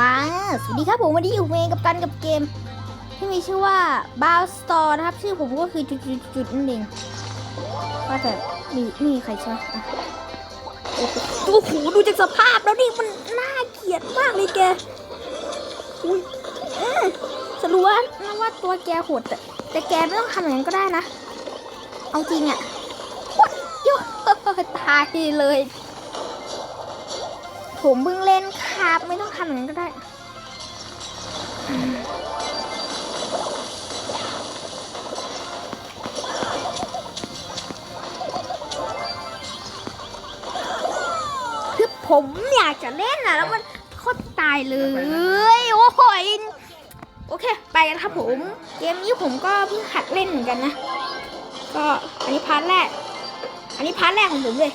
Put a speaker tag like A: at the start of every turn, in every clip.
A: มาสวัสดีครับผมวันนี้อยู่เมกับกันกับเกม ที่มีชื่อว่า b o w s t o r e นะครับ ชื่อผมก็คือจุดๆๆนั่นเองว่าแต่มีมีใครใช่ไหมโอ้โหดูจากสภาพแล้วนี่มันน่าเกลียดมากเลยแกอุ้ยสรู้ว่านะว่าตัวแกโหดแต่แต่แกไม่ต้องทำอย่างนั้นก็ได้นะ เอาจริงอะโคตรยอะตายเลย ผมเพิ่งเล่นครับ ไม่ต้องทำอย่างนั้นก็ได้ คือผมอยากจะเล่นนะแล้วมันโคตรตายเลย โอ้โหยโอเค ไปกันครับผม เกมนี้ผมก็เพิ่งหัดเล่นเหมือนกันนะ ก็อันนี้พาร์ทแรก อันนี้พาร์ทแรกของผมเลย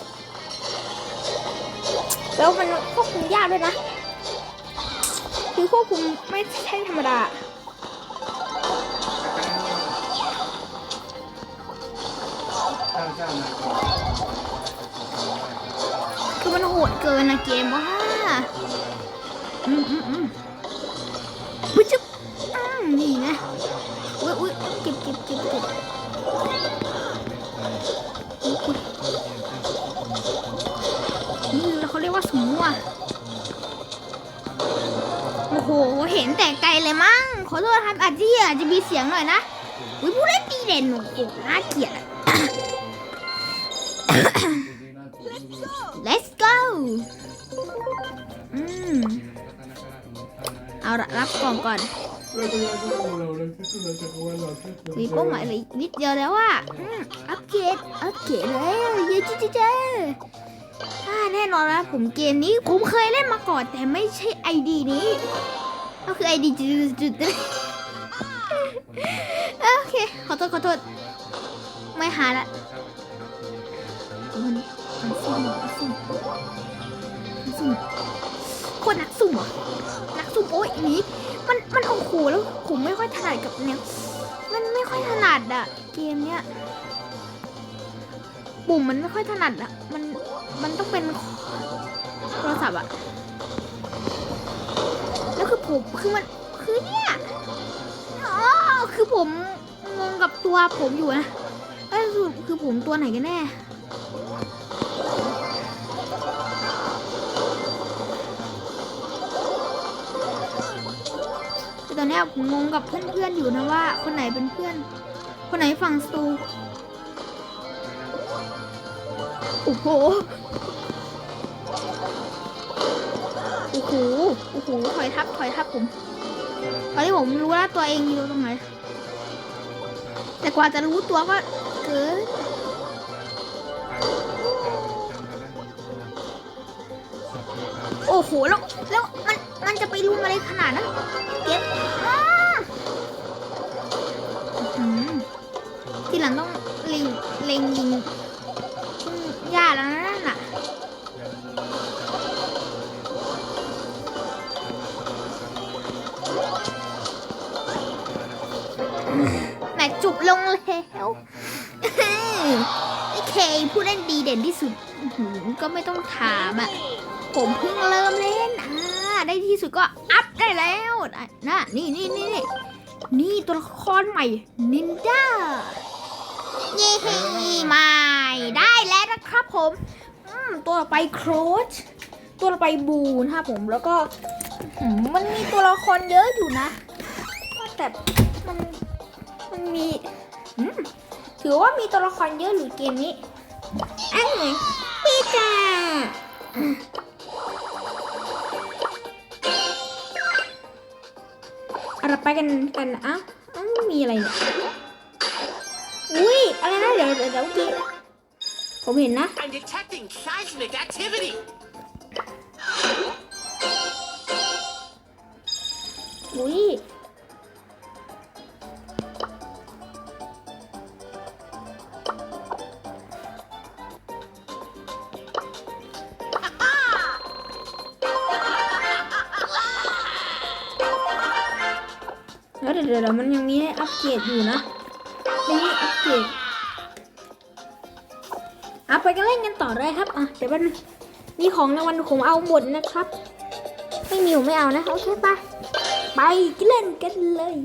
A: แล้วมันควบคุมยากด้วยนะ คือควบคุมไม่ใช่ธรรมดาคือมันโหดเกินนะเกมว่าอืมอืมอืมปุ๊บจุ๊บอืมนี่ไงอุ้ยอุ้ยเก็บเก็บเก็บเก็บอุ๊ย นแต่ไกลเลยมั้ง ขอโทษครับอาจจะอาจจะมีเสียงหน่อยนะอุ้ยผู้เล่นดีเด่นโอ้โหน่าเกลียด let's go อืมเอาละรับกล่องก่อนมีเป้าหมายเหลยนิดเดียวแล้วอะอัปเกรดอัปเกรดแล้วเย้จ๊จ๊แน่นอนแล้วผมเกมนี้ผมเคยเล่นมาก่อนแต่ไม่ใช่ไอดีนี้ ก็คือไอดีจุดๆโอเค ขอโทษ ขอโทษ ไม่หาละมันมันซุ่มมันซุ่มสุ่มโคตรนักซุ่มเหรอนักซุ่มโอ๊ยนี้มัน มันโอ้โหแล้วผมไม่ค่อยถนัดกับแนวมันไม่ค่อยถนัดอะเกมเนี้ยปุ่มมันไม่ค่อยถนัดอะมัน มันต้องเป็นโทรศัพท์อะ แล้วคือผมคือมันคือเนี่ยอ๋อคือผมงงกับตัวผมอยู่นะเอ้ยคือคือผมตัวไหนกันแน่ตอนนี้ผมงงกับเพื่อนๆอยู่นะว่า คนไหนเป็นเพื่อน คนไหนฝั่งสตูโอ้โห หโอ้โหถอยทับถอยทับผม ตอนนี้ผมรู้แล้วตัวเองอยู่ตรงไหน แต่กว่าจะรู้ตัวก็เกินโอ้โห แล้ว แล้วมัน มันจะไปรุมอะไรขนาดนั้น เก็บทีหลังต้องเล็งเล็งยิงยากแล้วนะ ลงแล้วไอ้เคผู้เล่นดีเด่นที่สุดหือก็ไม่ต้องถามอะ ผมเพิ่งเริ่มเล่นอ่าได้ที่สุดก็อัพได้แล้วนะนี่นี่นี่นี่นี่ตัวละครใหม่นินจาเย้ใหม่ได้แล้วนะครับผมอืมตัวต่อไปโครชตัวต่อไปบูนะครับผมแล้วก็อืมมันมีตัวละครเยอะอยู่นะแต่ มันมันมีอืมถือว่ามีตัวละครเยอะหรือเกมนี้อันไหนปีจาเราไปกันกันอ้าวอ้าวไม่มีอะไรเนี่ยอุ้ยอะไรนะเดี๋ยวเดี๋ยวเดี๋ยวเมื่อกี้ผมเห็นนะ
B: I'm detecting seismic activity.
A: อุ้ย เดี๋ยวเดี๋ยวมันยังมีให้อัปเกรดอยู่นะยังมีอัปเกรดเอาไปกันเล่นกันต่อเลยครับ อะ เดี๋ยวมันมีของรางวัลผมเอาหมดนะครับ ไม่มีผมไม่เอานะ โอเคไป ไปเล่นกันเลย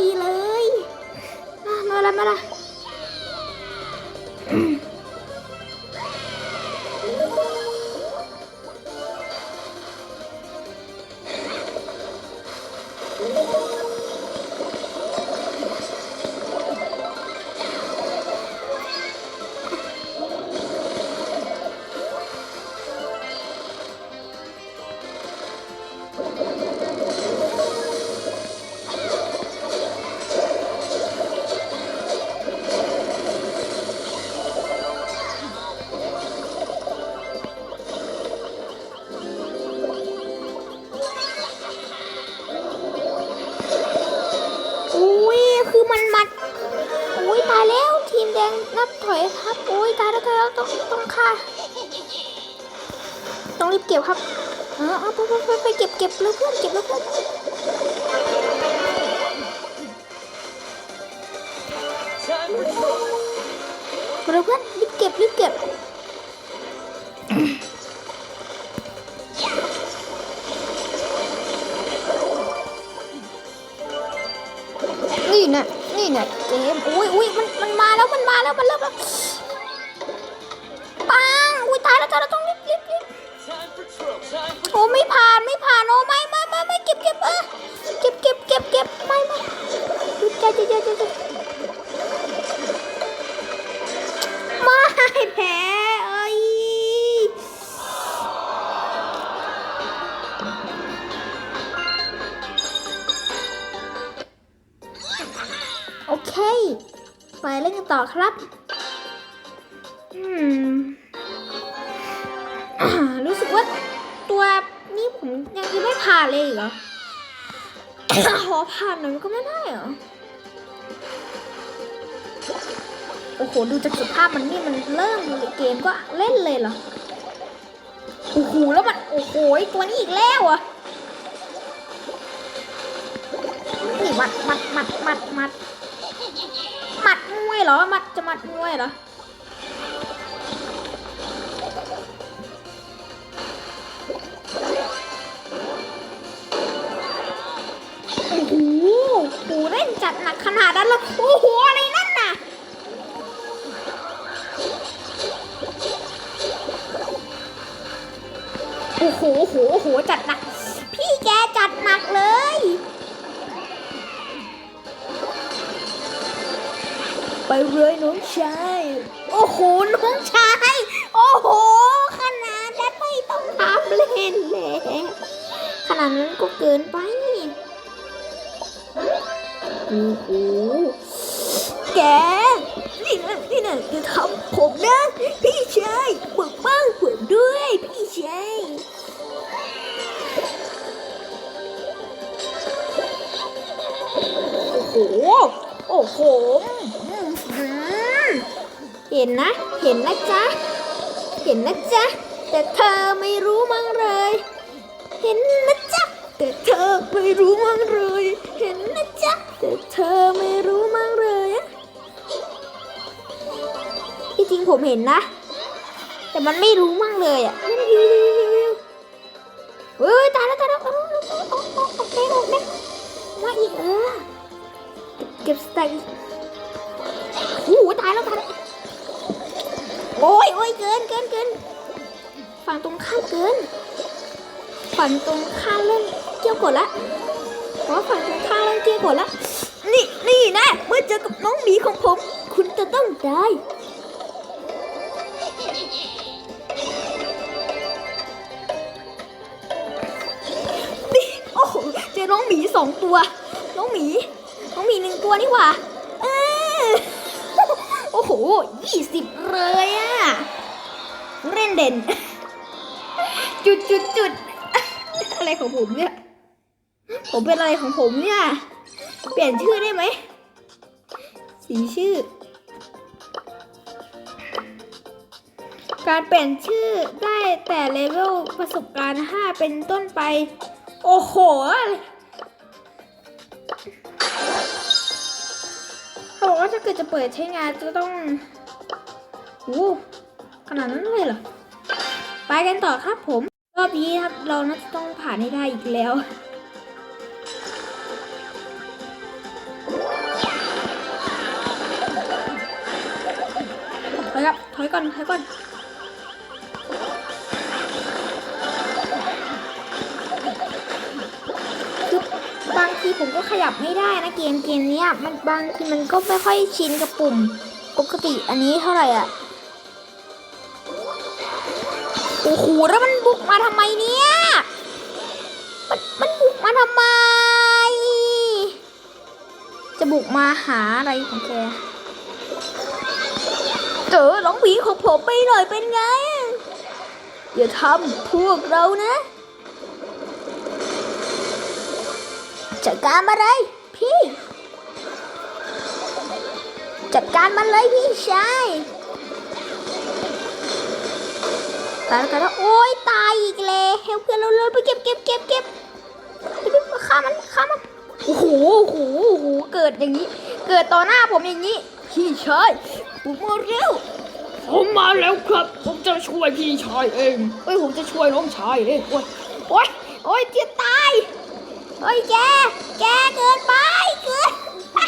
A: ดีเลยมาละมาละ ยครับอุ้ยตายแล้วตายแล้วต้องต้องฆ่าต้องรีบเก็บครับเออเอาไปไปไปไปเก็บเก็บเลยเพื่อนเก็บเลยเพื่อนเร็วเพื่อนรีบเก็บรีบเก็บ แล้วมันเริ่มแล้วปังอุ้ยตายแล้วตายแล้วต้องรีบรีบรีบโอ้ไม่ผ่านไม่ผ่านโอ้ไม่ไม่ไม่ไม่เก็บเก็บเออเก็บเก็บเก็บเก็บไม่ไม่หยุดใจใจใจใจใจไม่แพ้เอ้ยโอเค ไปเล่นกันต่อครับอืมอ่ารู้สึกว่าตัวนี้ผมยังจะไม่ผ่านเลยเหรอขอผ่านหน่อยก็ไม่ได้เหรอ โอ้โห ดูจากสภาพมันนี่มันเริ่มเกมก็เล่นเลยเหรอ โอ้โห แล้วมัน โอ้โห ตัวนี้อีกแล้วอะนี่มัดมัดมัดมัดมัด มัดมวยเหรอ มัดจะมัดมวยเหรอ โอ้โหปูเล่นจัดหนักขนาดนั้นเลยโอ้โห อะไรนั่นน่ะ โอ้โหโอ้โหโอ้โห จัดหนัก พี่แกจัดหนักเลย ไปเลยน้องชาย โอ้โห น้องชาย โอ้โห ขนาดนั้นไม่ต้องทำเล่นเลยขนาดนั้นก็เกินไปโอ้โหแก นี่นะนี่นะจะทำผมนะ พี่ชายปกป้องผมด้วย พี่ชายโอ้โห โอ้โห เห็นนะ เห็นนะจ๊ะ เห็นนะจ๊ะ แต่เธอไม่รู้มั้งเลย เห็นนะจ๊ะ แต่เธอไม่รู้มั้งเลย เห็นนะจ๊ะ แต่เธอไม่รู้มั้งเลยอะที่จริงผมเห็นนะ แต่มันไม่รู้มั่งเลยอะเฮ้ยตายแล้วตายแล้วเอาเอาเอาเอาเอาโอเคโอเคมาอีกเออ เก็บสแต็กอีกโอ้โหตายแล้วตายแล้ว โอ้ยโอ้ยเกินเกินเกินฝั่งตรงข้ามเกินฝั่งตรงข้ามเล่นเกี่ยวกดละเพราะฝั่งตรงข้ามเล่นเกี่ยวกดละ นี่นี่นะเมื่อเจอกับน้องหมีของผม คุณจะต้องได้นี่โอ้โหเจอน้องหมีสองตัว น้องหมี น้องหมีหนึ่งตัวนี่หว่า อ้โหยี่สิบเลยอะเล่นเด่น จุดจุดจุดอะไรของผมเนี่ย ผมเป็นอะไรของผมเนี่ย เปลี่ยนชื่อได้ไหม สีชื่อ การเปลี่ยนชื่อได้แต่เลเวลประสบการณ์ 5 เป็นต้นไป โอ้โห เขาบอกว่าถ้าเกิดจะเปิดใช้งานจะต้องโอ้ขนาดนั้นเลยเหรอ ไปกันต่อครับผม รอบนี้ครับเราน่าจะต้องผ่านให้ได้อีกแล้วถอยครับถอยก่อนถอยก่อน บางทีผมก็ขยับไม่ได้นะเกมเกมนี้มันบางทีมันก็ไม่ค่อยชินกับปุ่มปกติอันนี้เท่าไหร่อะโอ้โหแล้วมันบุกมาทำไมเนี่ยมันมันบุกมาทำไม จะบุกมาหาอะไรของแกเจอน้องหมีของผมไปหน่อยเป็นไง อย่าทำพวกเรานะ จัดการมาเลยพี่ จัดการมันเลยพี่ชายตายแล้วตายแล้วโอ๊ยตายอีกแล้วเพื่อนเราเลยไปเก็บเก็บเก็บเก็บไปไปฆ่ามันฆ่ามันโอ้โหโอ้โหโอ้โหเกิดอย่างนี้ เกิดต่อหน้าผมอย่างนี้ พี่ชายผมมาเร็ว
B: ผมมาแล้วครับ ผมจะช่วยพี่ชายเอง
A: เฮ้ยผมจะช่วยน้องชายเองโอ๊ยโอ๊ยโอ๊ยเจียตาย เฮ้ยแก แกเกินไป เกินไป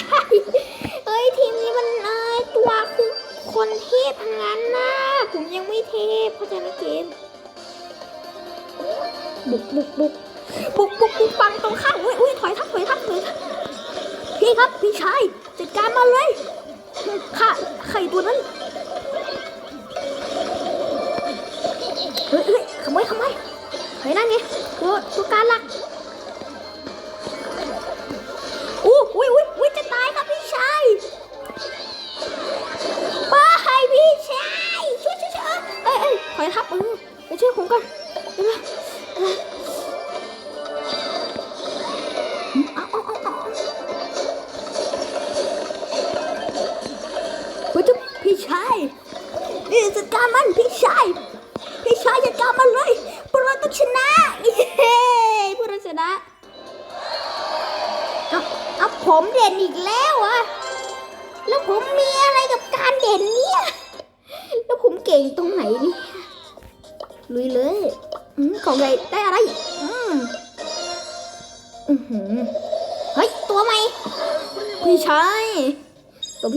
A: เฮ้ยทีมนี้มันเอ้ยตัวคือคนเทพทั้งนั้นนะผมยังไม่เทพเข้าใจไหมเกมบุกบุกบุกบุกบุกบุกฟังตรงข้ามอุ้ยอุ้ยถอยทับถอยทับถอยทับพี่ครับพี่ชายจัดการมาเลยค่ะไข่ตัวนั้นเฮ้ยเฮ้ยขโมยขโมยเฮ้ยนั่นไงตัวตัวการหลัก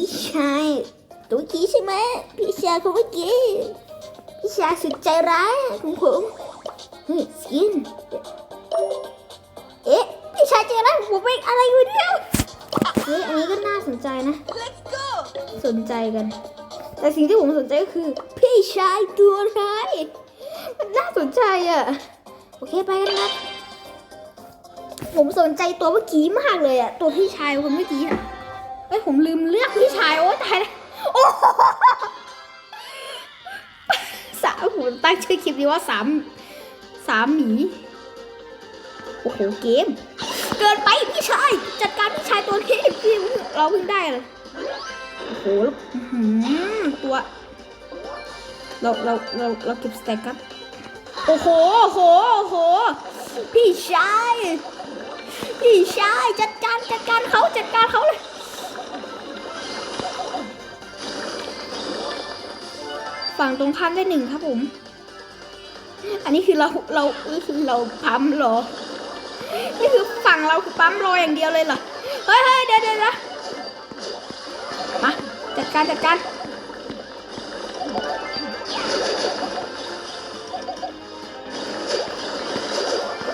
A: พี่ชายตัวเมื่อกี้ใช่ไหมพี่ชายคนเมื่อกี้พี่ชายสุดใจร้ายของผมเฮ้ยสกินเอ๊ะพี่ชายเจอแล้วผมเป็นอะไรอยู่เนี่ยเฮ้ยอันนี้ก็น่าสนใจนะ
B: Let's go
A: สนใจกัน แต่สิ่งที่ผมสนใจก็คือ พี่ชายตัวร้ายมันน่าสนใจอะโอเคไปกันนะผมสนใจตัวเมื่อกี้มากเลยอะตัวพี่ชายคนเมื่อกี้อะ เอ้ยผมลืมเลือกพี่ชายโอ้ตายแล้วโอ้โหสามผมตั้งชื่อคลิปนี้ว่าสามสามหมีโอ้โหเกม เกินไปพี่ชายจัดการพี่ชายตัวนี้พี่เราเพิ่งได้เลยโอ้โหแล้วตัวเราเราเราเราเก็บสแต็กครับโอ้โหโอ้โหโอ้โห พี่ชาย พี่ชายจัดการจัดการเขาจัดการเขาเลย ฝั่งตรงข้ามได้หนึ่งครับผม อันนี้คือเราเราคือเราปั๊มรอ นี่คือฝั่งเราคือปั๊มรออย่างเดียวเลยเหรอ เฮ้ยเฮ้ยเดี๋ยวเดี๋ยวเดี๋ยวมาจัดการจัดการ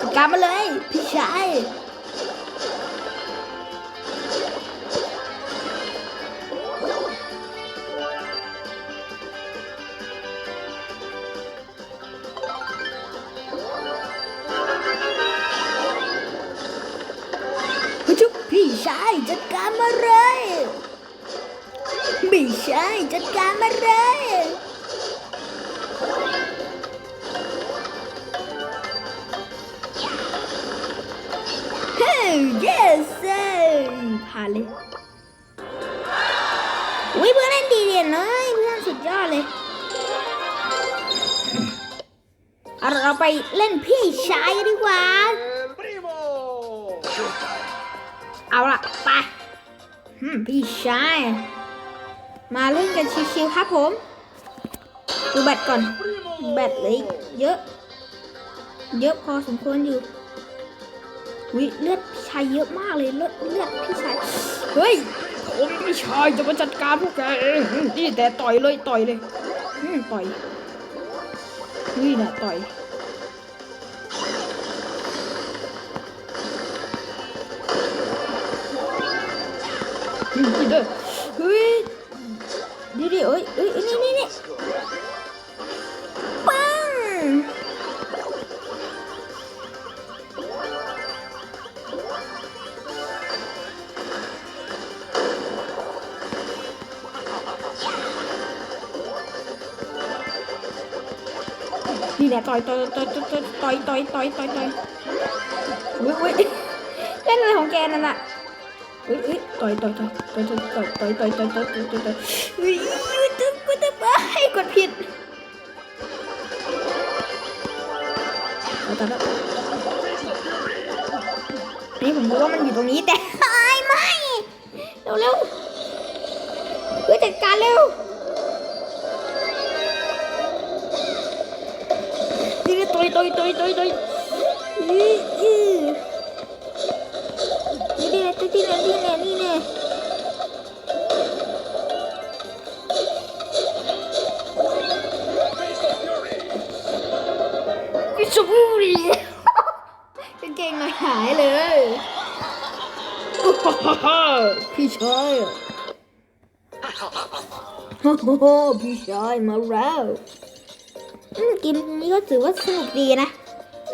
A: จัดการมาเลย พี่ชาย ใช่จัดการมาเลยไม่ใช่จัดการมาเลยเฮ้ย yes ผ่านเลยอุ้ยเพื่อนเล่นดีเด่นเลยเพื่อนสุดยอดเลยเราไปเล่นพี่ชายดีกว่า พี่ชายมาเล่นกันชิวๆครับผมดูแบตก่อน แบตเลยเยอะ เยอะพอสมควรอยู่วิเลือดพี่ชายเยอะมากเลยเลือดเลือดพี่ชายเฮ้ย
B: ผมพี่ชายจะมาจัดการพวกแกเองนี่แต่ต่อยเลยต่อยเลย
A: อืมต่อย
B: นี่นะต่อย
A: กินด้วยเฮ้ยดิดิเอ้ยเอ้ยนี่นี่นี่ปังนี่แหละต่อยต่อยต่อยต่อยต่อยต่อยต่อยต่อยต่อยเฮ้ยเฮ้ยเล่นอะไรของแกนั่นน่ะ ฮ้ยเฮ้ยต่อยต่อยต่อยต่อยต่อยต่อยต่อยต่อยต่อยต่อยต่อยต่อยเฮ้ยกูจะกูจะไปกดผิดเอาต่อแล้วนี่ผมรู้ว่ามันอยู่ตรงนี้แต่ไอ้ไม่เร็วเร็วเพื่อจัดการเร็วนี่นี่ต่อยต่อยต่อยต่อยต่อย น่ที่แน่ที่แน่ที่แน่
B: กิชบุดี
A: กางเกงมาหายเลยพี่ชายโอ้โหพี่ชายมาแล้วเกมนี้ก็ถือว่าสนุกดีนะ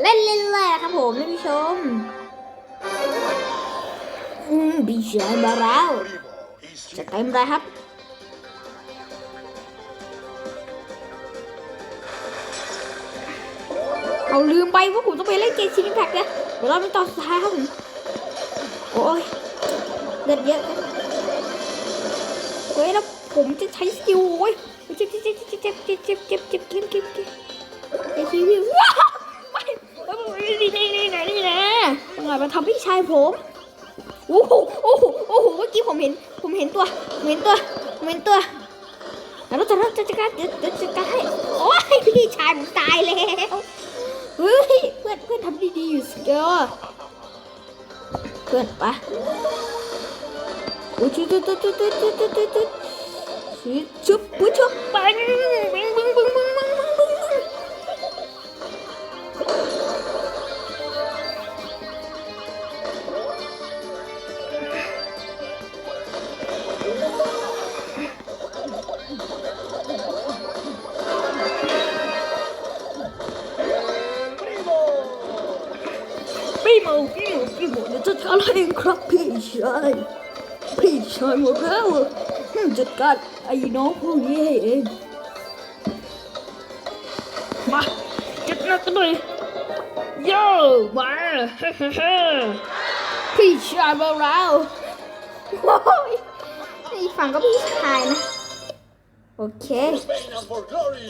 A: เล่นเล่นเลยครับผมท่านผู้ชม อืมพี่ชายมาแล้ว
C: Primo. He's
A: จะเต็มเลยครับเอาลืมไปว่าผมต้องไปเล่นเกมชินิแพ็กนะเดี๋ยวเราเป็นตอนสุดท้ายครับผมโอ้ยเลือดเยอะเฮ้ยแล้วผมจะใช้สกิลโอ้ยเจ็บเจ็บเจ็บเจ็บเจ็บเจ็บเจ็บเจ็บเจ็บเจ็บเจ็บเจ็บไอ้ชีวิตว้าวไม่นี่นี่นี่นี่นี่นะยังไงมาทำพี่ชายผม โอ้โหโอ้โหโอ้โหเมื่อกี้ผมเห็น ผมเห็นตัวผมเห็นตัวผมเห็นตัวแล้วเราจะเราจะจัดการเดี๋ยวเดี๋ยวจัดการให้โอ้ยพี่ชายผมตายแล้วเฮ้ยเพื่อนเพื่อนทำดีๆอยู่สเกลเพื่อนปะโอ้ยจุดจุดจุดจุดจุดจุดจุดจุดจุดชุบปุ๊บชุบปัง
B: พี่โมพี่โมเดี๋ยวจัดการให้เองครับพี่ชายพี่ชายหมดแล้วอืมจัดการไอ้น้องพวกนี้ให้เองมาจัดหนักกันหน่อยโย่มาเฮ้เฮ้เฮ้พี่ชายมาแล้ว
A: โอ้ยอีกฝั่งก็พี่ชายนะโอเค
C: Spain and for glory.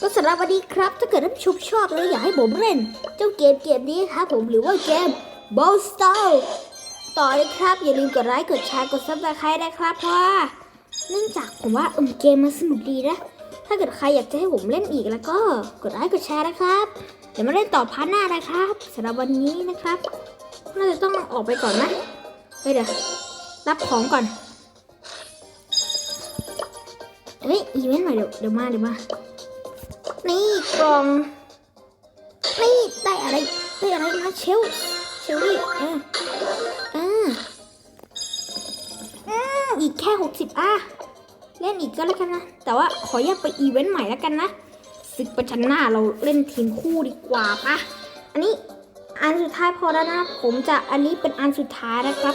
A: ก็สำหรับวันนี้ครับ ถ้าเกิดท่านผู้ชมชอบแล้วอยากให้ผมเล่น เจ้าเกมเกมนี้ครับผมหรือว่าเกม b o w s t a r ต่อเลยครับ อย่าลืมกดไลค์กดแชร์กดซับสไครต์นะครับ เพราะว่าเนื่องจากผมว่าเอมเกมมันสนุกดีนะ ถ้าเกิดใครอยากจะให้ผมเล่นอีกแล้วก็กดไลค์กดแชร์นะครับ เดี๋ยวมาเล่นต่อพาร์ทหน้านะครับสำหรับวันนี้นะครับน่าจะต้องออกไปก่อนนะเฮ้ยเดี๋ยวรับของก่อนเฮ้ยอีเวนต์ใหม่เดี๋ยวเดี๋ยวมาเดี๋ยวมานี่กล่องนี่ได้อะไรได้อะไรนะเชล เชลลี่เออเอออืมอีกแค่หกสิบอะเล่นอีกก็แล้วกันนะ แต่ว่าขอแยกไปอีเวนต์ใหม่แล้วกันนะศึกประชันหน้าเราเล่นทีมคู่ดีกว่าปะอันนี้อันสุดท้ายพอแล้วนะ ผมจะอันนี้เป็นอันสุดท้ายนะครับ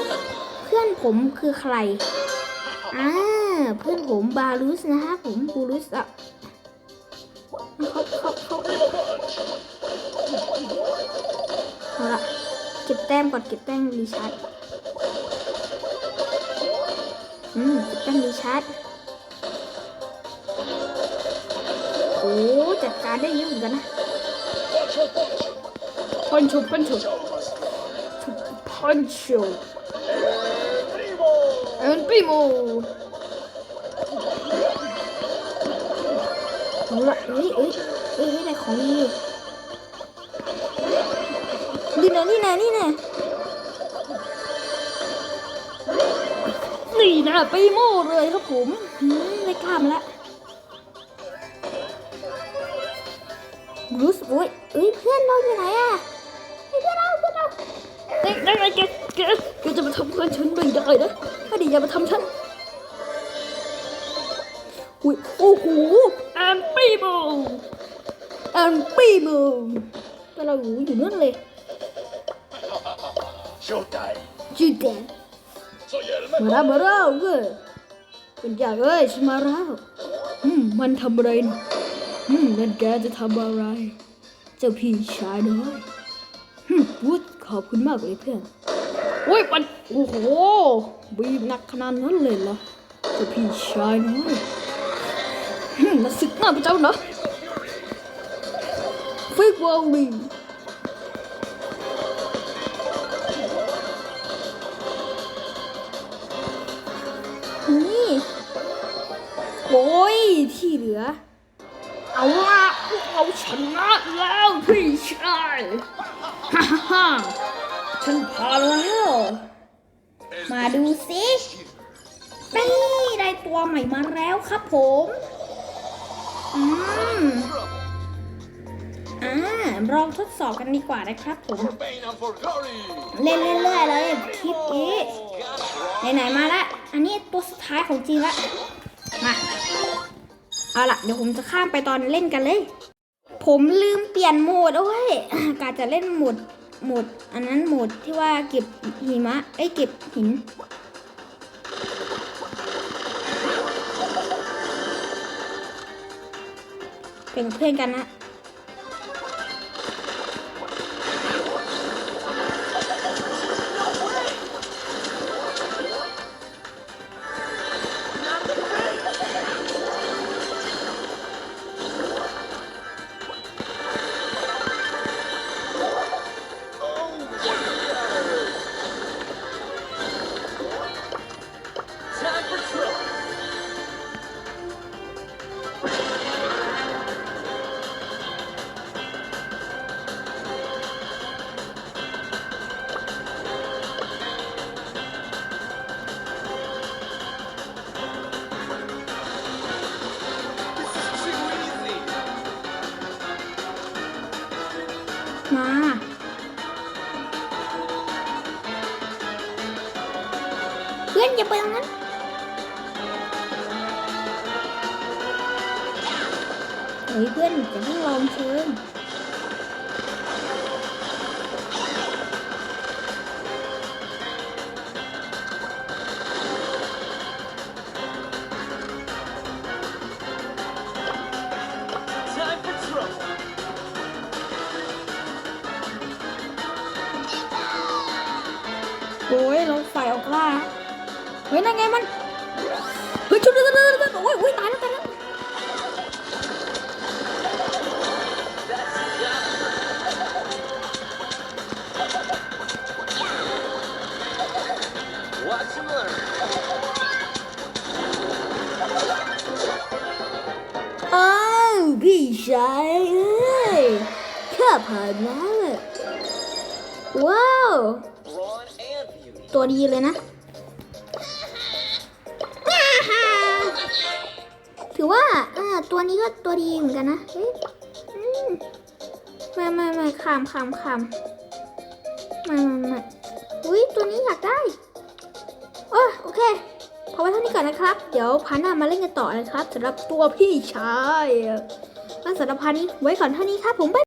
A: เพื่อนผมคือใครอ่าเพื่อนผมบารุสนะฮะผมบูรุสอะเขาเขาเขาเอาละเก็บ
C: แต้มก่อนเก็บแต้มรีชาร์จอืมเก็บแต้มรีชาร์จโอ้จัดการได้เยอะเหมือนกันนะ
D: Punch, punch.
A: พันชุบพันชุบ
D: Show must
A: พันชุบ
D: Primo.
A: เอ็นปีโมเอาละเอ้ยเอ้ยเอ้ยเอ้ยได้ของดี อยู่นี่นะนี่นะนี่นะนี่นะปีโมเลยครับผมอืมได้กล้ามแล้วบรูซโอ้ยเอ้ยเพื่อนเราอยู่ไหนอะเฮ้ยเพื่อนเราเพื่อนเราเฮ้ยได้ไงแกแกแกจะมาทำเพื่อนฉันไม่ได้นะไม่ได้อย่ามาทำฉันอุ้ยโอ้โหแอนปีโมแอนปีโมแต่เราอยู่อยู่นั่นเลย
D: Showtime.
A: จีแดน
D: Soy el
A: มา
D: mejor.
A: แล้วมาแล้วเว้ยเป็นอยากเอ้ยฉันมาแล้วอืมมันทำอะไรนะอืมนั่นแกจะทำอะไร เจ้าพี่ชายน้อยฮึมวุฒขอบคุณมากเลยเพื่อนโอ้ยปันโอ้โหบีบหนักขนาดนั้นเลยเหรอเจ้าพี่ชายน้อยฮึมมาศึกหน้าพระเจ้าเนาะฟิกวอลลีนี่ โอ้ยที่เหลือ เอาละพวกเราชนะแล้วพี่ชายฮ่าฮ่าฮ่าฉันผ่านแล้ว มาดูสินี่ได้ตัวใหม่มาแล้วครับผม อืมอ่าลองทดสอบกันดีกว่านะครับผม
C: เล่นเรื่อยๆเลยคลิปนี้ไหนๆมาละ อันนี้ตัวสุดท้ายของจริงละ มาเอาละเดี๋ยวผมจะข้ามไปตอนเล่นกันเลย ผมลืมเปลี่ยนโหมดโอ้ยกาจะเล่นโหมดโหมด อันนั้นโหมดที่ว่าเก็บหิมะเอ้ยเก็บหินเป็นเพื่อนกันนะ มาเพื่อนอย่าไปตรงนั้นเฮ้ยเพื่อนจะต้องลองเชิญ
A: ข้าผ่านแล้วอะว้าว
C: ตัวดีเลยนะ ถือว่าอ่าตัวนี้ก็ตัวดีเหมือนกันนะมไม่ไม่ไม่ขามขามขามไม่ไม่ไม่อุ้ยตัวนี้อยากได้โอ้โอเคพอไว้เท่านี้ก่อนนะครับ เดี๋ยวพาร์ทหน้ามาเล่นกันต่อนะครับสำหรับตัวพี่ชายสำหรับพาร์นี้ไว้ก่อนเท่านี้ครับผมบ๊าย